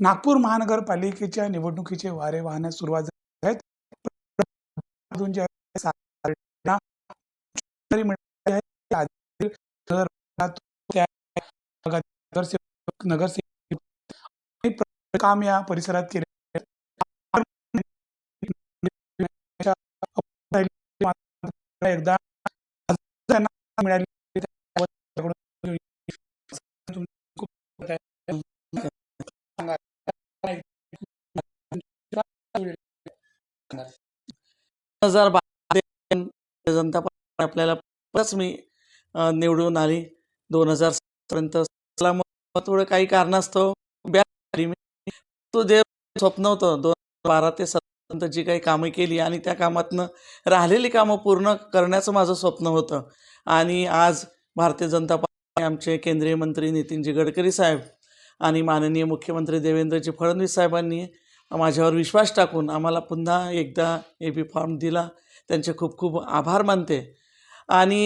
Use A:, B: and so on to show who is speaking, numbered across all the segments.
A: नागपूर महानगरपालिकेच्या निवडणुकीचे वारे वाहण्यास सुरुवात झाली आहेत. अजून काम या परिसरात केले. एकदा मिळाली
B: हजार बारा जनता पार्टी आपल्याला परत मी निवडून आली. दोन हजार पर्यंत थोडं काही कारणास्तव मी तो जे स्वप्न होतं दोन बारा ते सतरापर्यंत जी काही कामं केली आणि त्या कामातनं राहिलेली कामं पूर्ण करण्याचं माझं स्वप्न होतं. आणि आज भारतीय जनता पार्टी आमचे केंद्रीय मंत्री नितीनजी गडकरी साहेब आणि माननीय मुख्यमंत्री देवेंद्रजी फडणवीस साहेबांनी माझ्यावर विश्वास टाकून आम्हाला पुन्हा एकदा ए बी फॉर्म दिला. त्यांचे खूप खूप आभार मानते. आणि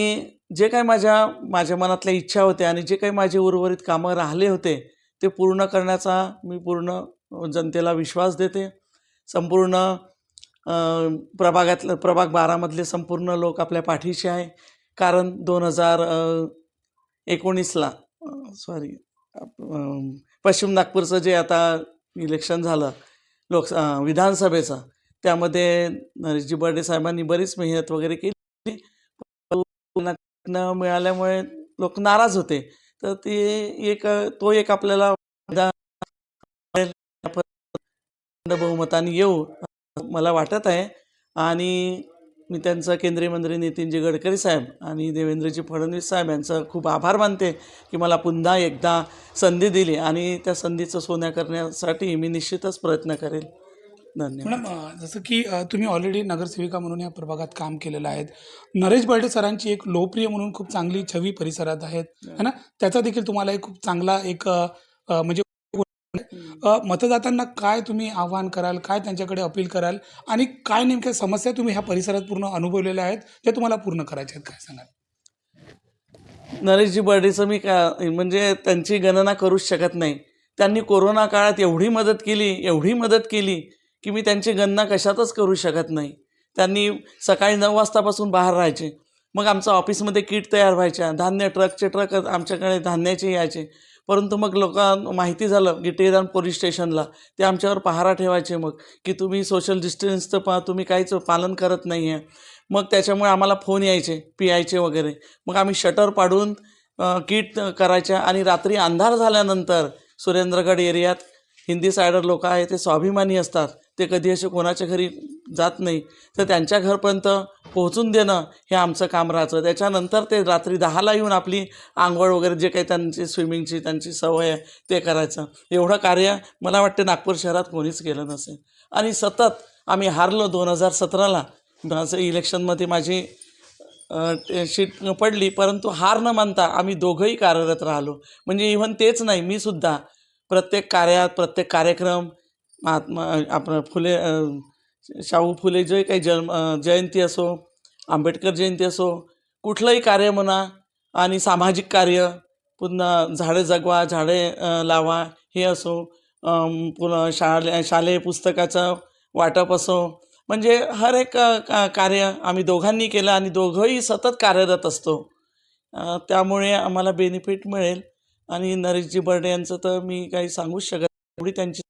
B: जे काही माझ्या माझ्या मनातल्या इच्छा होत्या आणि जे काही माझे उर्वरित कामं राहिले होते ते पूर्ण करण्याचा मी पूर्ण जनतेला विश्वास देते. संपूर्ण प्रभागातलं प्रभाग बारामधले संपूर्ण लोक आपल्या पाठीशी आहे. कारण दोन हजार एकोणीसला सॉरी पश्चिम नागपूरचं जे आता इलेक्शन झालं लोक विधानसभेचं त्यामध्ये नरेशजी बर्डे साहेबांनी बरीच मेहनत वगैरे केली. न मिळाल्यामुळे लोक नाराज होते. तर ते एक तो एक आपल्याला आपण बहुमताने येऊ मला वाटत आहे. आणि मी त्यांचं केंद्रीय मंत्री नितीनजी गडकरी साहेब आणि देवेंद्रजी फडणवीस साहेब यांचं खूप आभार मानते की मला पुन्हा एकदा संधी दिली आणि त्या संधीचं सोन्या करण्यासाठी मी निश्चितच प्रयत्न करेल. धन्यवाद.
A: मॅडम जसं की तुम्ही ऑलरेडी नगरसेविका म्हणून या प्रभागात काम केलेलं आहे नरेश बर्डे सरांची एक लोकप्रिय म्हणून खूप चांगली छवी परिसरात आहेत. है. ना? त्याचा देखील तुम्हाला एक खूप चांगला एक म्हणजे मतदातांना काय तुम्ही आव्हान कराल काय त्यांच्याकडे अपील कराल आणि काय नेमक्या समस्या तुम्ही ह्या परिसरात पूर्ण अनुभवलेल्या आहेत त्या तुम्हाला पूर्ण करायच्या आहेत काय सांगाल?
B: नरेशजी बर्डेचं मी का म्हणजे त्यांची गणना करूच शकत नाही. त्यांनी कोरोना काळात एवढी मदत केली एवढी मदत केली की मी त्यांची गणना कशातच करू शकत नाही. त्यांनी सकाळी नऊ वाजतापासून बाहेर राहायचे. मग आमचं ऑफिसमध्ये किट तयार व्हायच्या धान्य ट्रकचे ट्रक आमच्याकडे धान्याचे यायचे. परंतु मग लोक माहिती झालं गिटेदान पोलीस स्टेशनला ते आमच्यावर पहारा ठेवायचे मग की तुम्ही सोशल डिस्टन्सचं पा तुम्ही काहीच पालन करत नाही आहे मग त्याच्यामुळे आम्हाला फोन यायचे पी आयचे वगैरे. मग आम्ही शटर पाडून किट करायच्या आणि रात्री अंधार झाल्यानंतर सुरेंद्रगड एरियात हिंदी सायडर लोक आहे ते स्वाभिमानी असतात. ते कधी असे कोणाच्या घरी जात नाही तर त्यांच्या घरपर्यंत पोहोचून देणं हे आमचं काम राहायचं त्याच्यानंतर ते रात्री दहाला येऊन आपली आंघोळ वगैरे जे काही त्यांची स्विमिंगची त्यांची सवय आहे ते करायचं. एवढं कार्य मला वाटतं नागपूर शहरात कोणीच केलं नसेल. आणि सतत आम्ही हारलो दोन हजार सतराला. माझं इलेक्शनमध्ये माझी शीट पडली परंतु हार न मानता आम्ही दोघंही कार्यरत राहिलो. म्हणजे इव्हन तेच नाही मी सुद्धा प्रत्येक कार्यात प्रत्येक कार्यक्रम महात्मा आपण फुले शाहू फुले जे काही जन्म जयंती असो आंबेडकर जयंती असो कुठलंही कार्य म्हणा आणि सामाजिक कार्य पुन्हा झाडे जगवा झाडे लावा हे असो पुन्हा शाळे शालेय पुस्तकाचं वाटप असो म्हणजे हर एक का- कार्य आम्ही दोघांनी केलं आणि दोघंही सतत कार्यरत असतो. त्यामुळे आम्हाला बेनिफिट मिळेल आणि नरेशजी बर्डे यांचं तर मी काही सांगूच शकत एवढी त्यांची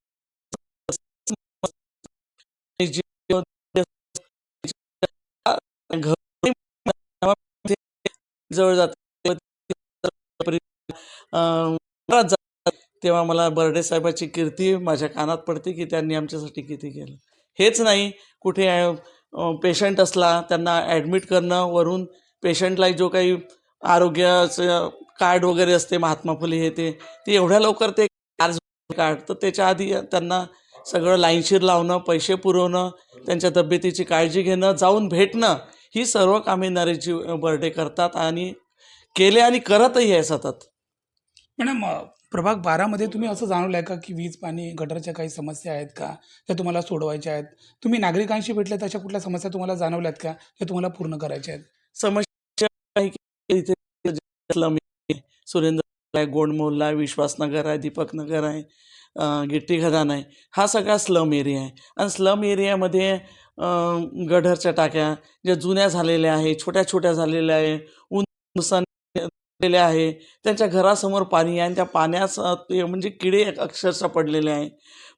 B: जवळ जात. तेव्हा मला बर्डे साहेबाची कीर्ती माझ्या कानात पडते की त्यांनी आमच्यासाठी किती केलं. हेच नाही कुठे पेशंट असला त्यांना ॲडमिट करणं वरून पेशंटला जो काही आरोग्याचं कार्ड वगैरे असते महात्मा फुले हे ते ते एवढ्या लवकर ते कार्ड तर त्याच्या आधी त्यांना सगळं लाईनशीर लावणं पैसे पुरवणं त्यांच्या तब्येतीची काळजी घेणं जाऊन भेटणं ही सर्व कामे नरेशजी बर्डे करतात आणि केले आणि करतही आहे सतत.
A: मॅडम प्रभाग बारामध्ये तुम्ही असं जाणवलं आहे का की वीज पाणी गटरच्या काही समस्या आहेत का? त्या तुम्हाला सोडवायच्या आहेत. तुम्ही नागरिकांशी भेटल्यात अशा कुठल्या समस्या तुम्हाला जाणवल्यात का? त्या तुम्हाला पूर्ण करायच्या आहेत.
B: समस्या सुरेंद्र आहे गोंड मोहल्ला आहे विश्वासनगर आहे दीपकनगर आहे गिट्टी खदान आहे. हा सगळा स्लम एरिया आहे. आणि स्लम एरियामध्ये गढरच्या टाक्या ज्या जुन्या झालेल्या आहे छोट्या छोट्या झालेल्या आहे नुकसान आहे त्यांच्या घरासमोर पाणी आहे आणि त्या पाण्यास म्हणजे किडे अक्षरशः पडलेले आहे.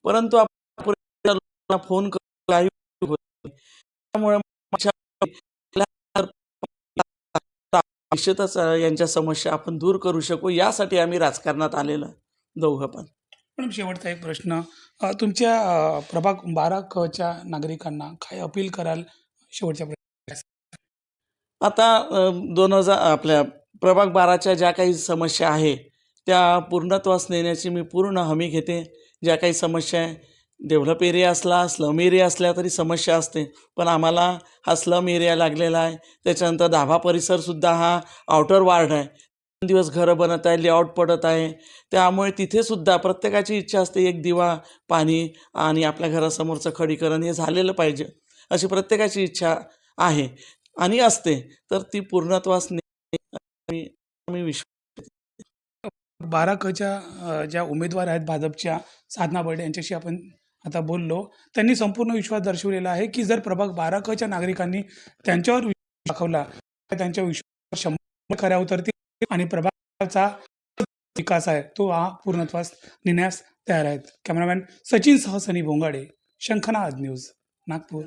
B: परंतु आपण फोन त्यामुळे निश्चितच यांच्या समस्या आपण दूर करू शकू. यासाठी आम्ही राजकारणात आलेलो आहे, दोघं
A: मॅडम शेवटचा एक प्रश्न तुमच्या प्रभाग बारा कच्या नागरिकांना काय अपील कराल? शेवटच्या प्रश्न.
B: आता दोन हजार आपल्या प्रभाग बाराच्या ज्या काही समस्या आहे त्या पूर्णत्वास नेण्याची मी पूर्ण हमी घेते. ज्या काही समस्या आहे डेव्हलप एरिया असला स्लम एरिया असल्या तरी समस्या असते. पण आम्हाला हा स्लम एरिया लागलेला आहे. त्याच्यानंतर दाभा परिसरसुद्धा हा आउटर वार्ड आहे. दिवस घरं बनत आहे लेआउट पडत आहे. त्यामुळे तिथेसुद्धा प्रत्येकाची इच्छा असते एक दिवा पाणी आणि आपल्या घरासमोरचं खडीकरण हे झालेलं पाहिजे अशी प्रत्येकाची इच्छा आहे आणि असते. तर ती पूर्णत्वास ने
A: बारा कच्या ज्या उमेदवार आहेत भाजपच्या साधना बर्डे यांच्याशी आपण आता बोललो. त्यांनी संपूर्ण विश्वास दर्शवलेला आहे की जर प्रभाग बारा कच्या नागरिकांनी त्यांच्यावर विश्वास दाखवला तर त्यांच्या विश्वास शंभर खऱ्या उतरतील आणि प्रभागाचा विकास आहे तो हा पूर्णत्वास नेण्यास तयार आहेत. कॅमेरामॅन सचिन सह सनी शंखना शंखनाद न्यूज नागपूर.